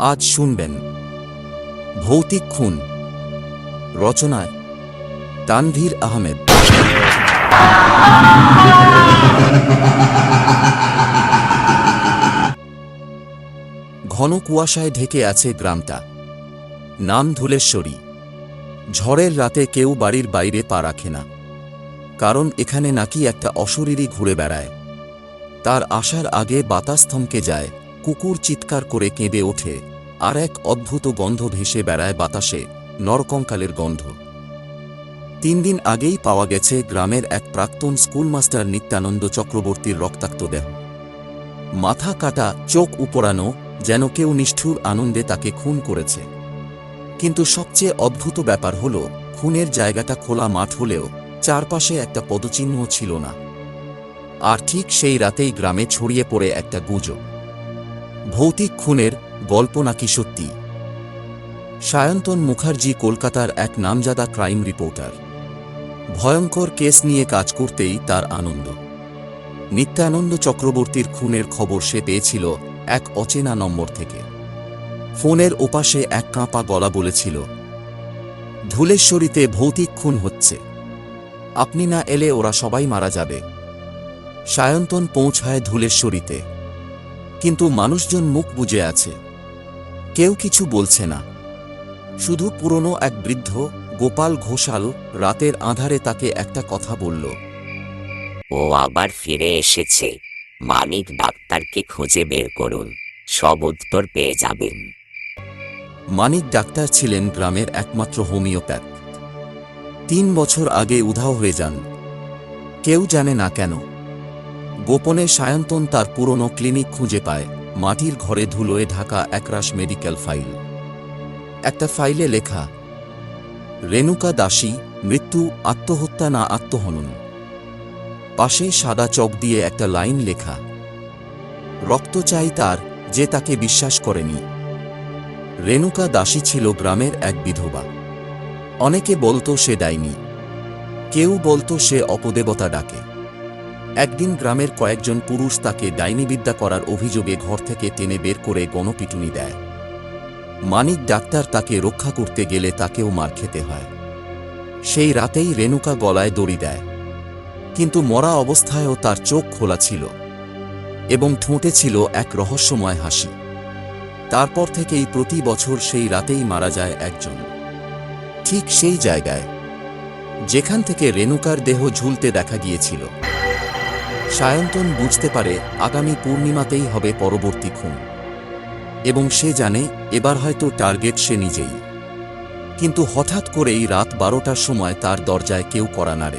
আজ শুনবেন। ভৌতিক খুন। রচনায় তানভীর আহমেদ। ঘন কুয়াশায় ঢেকে আছে গ্রামটা। নাম ধুলেশ্বরী। ঝড়ের রাতে কেউ বাড়ির বাইরে পা রাখে না। কারণ এখানে নাকি একটা অশরীরই ঘুরে বেড়ায়। তার আসার আগে বাতাস থমকে যায়, কুকুর চিৎকার করে কেঁদে ওঠে। আর এক অদ্ভুত গন্ধ ভেসে বেড়ায় বাতাসে, নরকঙ্কালের গন্ধ। তিন দিন আগেই পাওয়া গেছে গ্রামের এক প্রাক্তন স্কুলমাস্টার নিত্যানন্দ চক্রবর্তীর রক্তাক্ত দেহ। মাথা কাটা, চোখ উপড়ানো, যেন কেউ নিষ্ঠুর আনন্দে তাকে খুন করেছে। কিন্তু সবচেয়ে অদ্ভুত ব্যাপার হল, খুনের জায়গাটা খোলা মাঠ হলেও চারপাশে একটা পদচিহ্ন ছিল না। আর ঠিক সেই রাতেই গ্রামে ছড়িয়ে পড়ে একটা গুজব। ভৌতিক খুনের গল্প নাকি সত্যি? সায়ন্তন মুখার্জি কলকাতার এক নামজাদা ক্রাইম রিপোর্টার। ভয়ঙ্কর কেস নিয়ে কাজ করতেই তার আনন্দ। নিত্যানন্দ চক্রবর্তীর খুনের খবর সে পেয়েছিল এক অচেনা নম্বর থেকে। ফোনের ওপাশে এক কাঁপা গলা বলেছিল, ধুলেশ্বরীতে ভৌতিক খুন হচ্ছে। আপনি না এলে ওরা সবাই মারা যাবে। সায়ন্তন পৌঁছায় ধুলেশ্বরীতে। কিন্তু মানুষজন মুখ বুজে আছে। কেউ কিছু বলছে না। শুধু পুরনো এক বৃদ্ধ গোপাল ঘোষাল রাতের আধারে তাকে একটা কথা বলল। ও আবার ফিরে এসেছে। মানিক ডাক্তারকে খুঁজে বের করুন। সব উত্তর পেয়ে যাবেন। মানিক ডাক্তার ছিলেন গ্রামের একমাত্র হোমিওপ্যাথ। তিন বছর আগে উধাও হয়ে যান। কেউ জানে না কেন। গোপনে সায়ন্তন তার পুরনো ক্লিনিক খুঁজে পায়। মাটির ঘরে ধুলোয় ঢাকা একরাশ মেডিকেল ফাইল। একটা ফাইলে লেখা, রেণুকা দাসী, মৃত্যু, আত্মহত্যা না আত্মহনন। পাশে সাদা চক দিয়ে একটা লাইন লেখা, রক্ত চাই তার যে তাকে বিশ্বাস করেনি। রেণুকা দাসী ছিল গ্রামের এক বিধবা। অনেকে বলতো সে ডাইনি, কেউ বলতো সে অপদেবতা ডাকে। একদিন গ্রামের কয়েকজন পুরুষ তাকে ডাইনিবিদ্যা করার অভিযোগে ঘর থেকে টেনে বের করে গণপিটুনি দেয়। মানিক ডাক্তার তাকে রক্ষা করতে গেলে তাকেও মার খেতে হয়। সেই রাতেই রেণুকা গলায় দড়ি দেয়। কিন্তু মরা অবস্থায়ও তার চোখ খোলা ছিল এবং ঠোঁটে ছিল এক রহস্যময় হাসি। তারপর থেকেই প্রতি বছর সেই রাতেই মারা যায় একজন। ঠিক সেই জায়গায়, যেখান থেকে রেণুকার দেহ ঝুলতে দেখা গিয়েছিল। সায়ন্তন বুঝতে পারে আগামী পূর্ণিমাতেই হবে পরবর্তী খুন। এবং সে জানে, এবার হয়তো টার্গেট সে নিজেই। কিন্তু হঠাৎ করেই রাত বারোটার সময় তার দরজায় কেউ করা নাড়ে।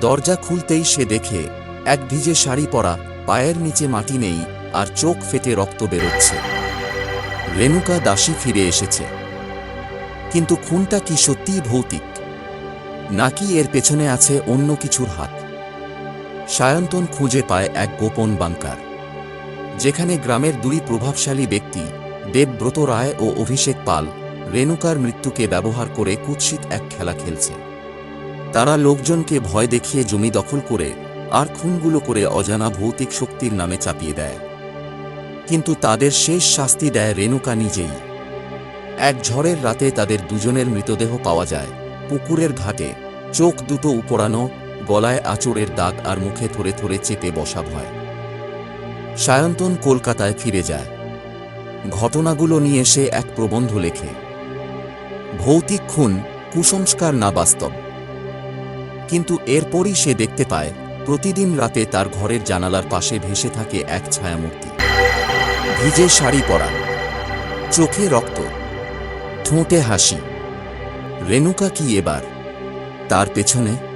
দরজা খুলতেই সে দেখে, এক ভিজে শাড়ি পরা, পায়ের নিচে মাটি নেই, আর চোখ ফেটে রক্ত বেরোচ্ছে। রেণুকা দাসী ফিরে এসেছে। কিন্তু খুনটা কি সত্যিই ভৌতিক? নাকি এর পেছনে আছে অন্য কিছুর হাত? সায়ন্তন খুঁজে পায় এক গোপন বাংকার, যেখানে গ্রামের দুই প্রভাবশালী ব্যক্তি দেবব্রত রায় ও অভিষেক পাল, রেণুকার মৃত্যুকে ব্যবহার করে কুৎসিত এক খেলা খেলছে। তারা লোকজনকে ভয় দেখিয়ে জমি দখল করে আর খুনগুলো করে অজানা ভৌতিক শক্তির নামে চাপিয়ে দেয়। কিন্তু তাদের শেষ শাস্তি দেয় রেণুকা নিজেই। এক ঝড়ের রাতে তাদের দুজনের মৃতদেহ পাওয়া যায় পুকুরের ঘাটে, চোখ দুটো উপড়ানো গলায় আঁচড়ের দাগ আর মুখে থরে থরে চেপে বসা ভয়। সায়ন্তন কলকাতায় ফিরে যায়। ঘটনাগুলো নিয়ে সে এক প্রবন্ধ লেখে। ভৌতিক খুন, কুসংস্কার না বাস্তব। কিন্তু এরপরই সে দেখতে পায়, প্রতিদিন রাতে তার ঘরের জানালার পাশে ভেসে থাকে এক ছায়ামূর্তি। ভিজে শাড়ি পরা। চোখে রক্ত। ঠোঁটে হাসি। রেণুকা কি এবার? তার পেছনে